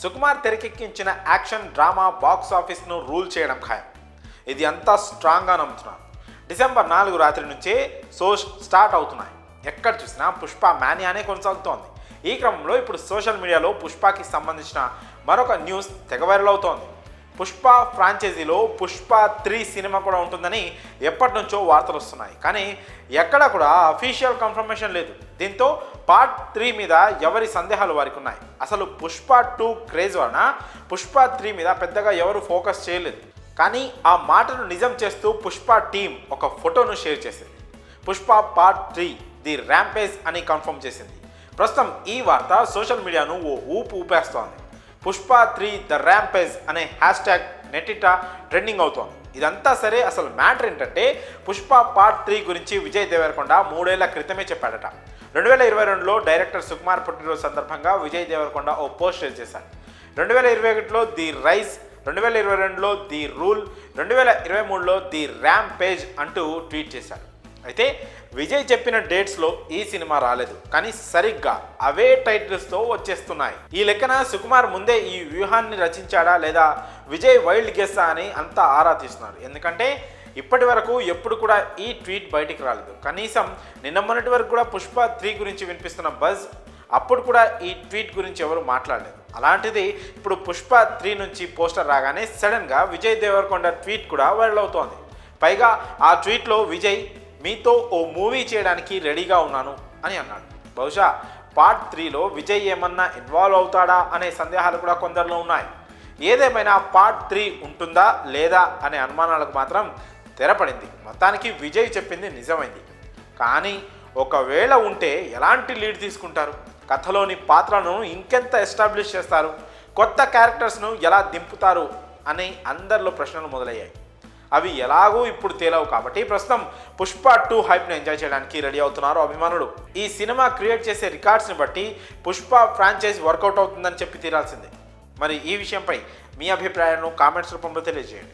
సుకుమార్ తెరకెక్కించిన action drama box ఆఫీస్ను rule చేయడం ఖాయం. ఇది అంతా స్ట్రాంగ్గా నమ్ముతున్నాను డిసెంబర్ నాలుగు రాత్రి నుంచే షోస్ స్టార్ట్ అవుతున్నాయి. ఎక్కడ చూసినా పుష్ప మ్యానియానే కొనసాగుతోంది. ఈ క్రమంలో ఇప్పుడు సోషల్ మీడియాలో పుష్పకి సంబంధించిన మరొక న్యూస్ తెగ వైరల్ అవుతోంది. పుష్ప ఫ్రాంచైజీలో పుష్ప త్రీ సినిమా కూడా ఉంటుందని ఎప్పటి నుంచో వార్తలు వస్తున్నాయి. కానీ ఎక్కడ కూడా అఫీషియల్ కన్ఫర్మేషన్ లేదు. దీంతో పార్ట్ త్రీ మీద ఎవరి సందేహాలు వారికి ఉన్నాయి? అసలు పుష్ప టూ క్రేజ్ వలన పుష్ప త్రీ మీద పెద్దగా ఎవరు ఫోకస్ చేయలేదు. కానీ ఆ మాటను నిజం చేస్తూ పుష్ప టీం ఒక ఫోటోను షేర్ చేసింది. Pushpa part three the rampage అని కన్ఫర్మ్ చేసింది. ప్రస్తుతం ఈ వార్త సోషల్ మీడియాను ఓ ఊపు ఊపేస్తోంది. పుష్ప త్రీ ద ర్యాంపేజ్ అనే హ్యాష్ ట్యాగ్ నెట్టిట ట్రెండింగ్ అవుతోంది. ఇదంతా సరే అసలు మ్యాటర్ ఏంటంటే పుష్ప పార్ట్ త్రీ గురించి విజయ్ దేవరకొండ మూడేళ్ళ క్రితమే చెప్పాడట. రెండు వేల ఇరవై రెండులో డైరెక్టర్ సుకుమార్ పుట్టినరోజు సందర్భంగా విజయ్ దేవరకొండ ఓ పోస్ట్ షేర్ చేశాడు రెండు వేల ఇరవై ఒకటిలో ది రైస్ రెండు వేల ఇరవై రెండులో ది రూల్ రెండు వేల ఇరవై మూడులో ది ర్యామ్ పేజ్ అంటూ ట్వీట్ చేశాడు అయితే విజయ్ చెప్పిన డేట్స్లో ఈ సినిమా రాలేదు. కానీ సరిగ్గా అవే టైటిల్స్తో వచ్చేస్తున్నాయి. ఈ లెక్కన సుకుమార్ ముందే ఈ వ్యూహాన్ని రచించాడా లేదా విజయ్ వైల్డ్ గెస్సా అని అంతా ఆరా తీస్తున్నారు. ఎందుకంటే ఇప్పటి వరకు ఎప్పుడు కూడా ఈ ట్వీట్ బయటికి రాలేదు. కనీసం నిన్న మొన్నటి వరకు కూడా పుష్ప త్రీ గురించి వినిపిస్తున్న బజ్ అప్పుడు కూడా ఈ ట్వీట్ గురించి ఎవరు మాట్లాడలేదు. అలాంటిది ఇప్పుడు పుష్ప త్రీ నుంచి పోస్టర్ రాగానే సడన్గా విజయ్ దేవరకొండ ట్వీట్ కూడా వైరల్ అవుతోంది. పైగా ఆ ట్వీట్లో విజయ్ మీతో ఓ మూవీ చేయడానికి రెడీగా ఉన్నాను అని అన్నాడు. బహుశా పార్ట్ త్రీలో విజయ్ ఏమన్నా ఇన్వాల్వ్ అవుతాడా అనే సందేహాలు కూడా కొందరిలో ఉన్నాయి. ఏదేమైనా పార్ట్ త్రీ ఉంటుందా లేదా అనే అనుమానాలకు మాత్రం తెరపడింది. మొత్తానికి విజయ్ చెప్పింది నిజమైంది. కానీ ఒకవేళ ఉంటే ఎలాంటి లీడ్ తీసుకుంటారు? కథలోని పాత్రను ఇంకెంత ఎస్టాబ్లిష్ చేస్తారు? కొత్త క్యారెక్టర్స్ను ఎలా దింపుతారు? అని అందరిలో ప్రశ్నలు మొదలయ్యాయి. అవి ఎలాగూ ఇప్పుడు తేలవు కాబట్టి ప్రస్తుతం పుష్ప టూ హైప్ను ఎంజాయ్ చేయడానికి రెడీ అవుతున్నారు అభిమానులు. ఈ సినిమా క్రియేట్ చేసే రికార్డ్స్ని బట్టి పుష్ప ఫ్రాంచైజ్ వర్కౌట్ అవుతుందని చెప్పి తీరాల్సిందే మరి ఈ విషయంపై మీ అభిప్రాయాలను కామెంట్స్ రూపంలో తెలియజేయండి.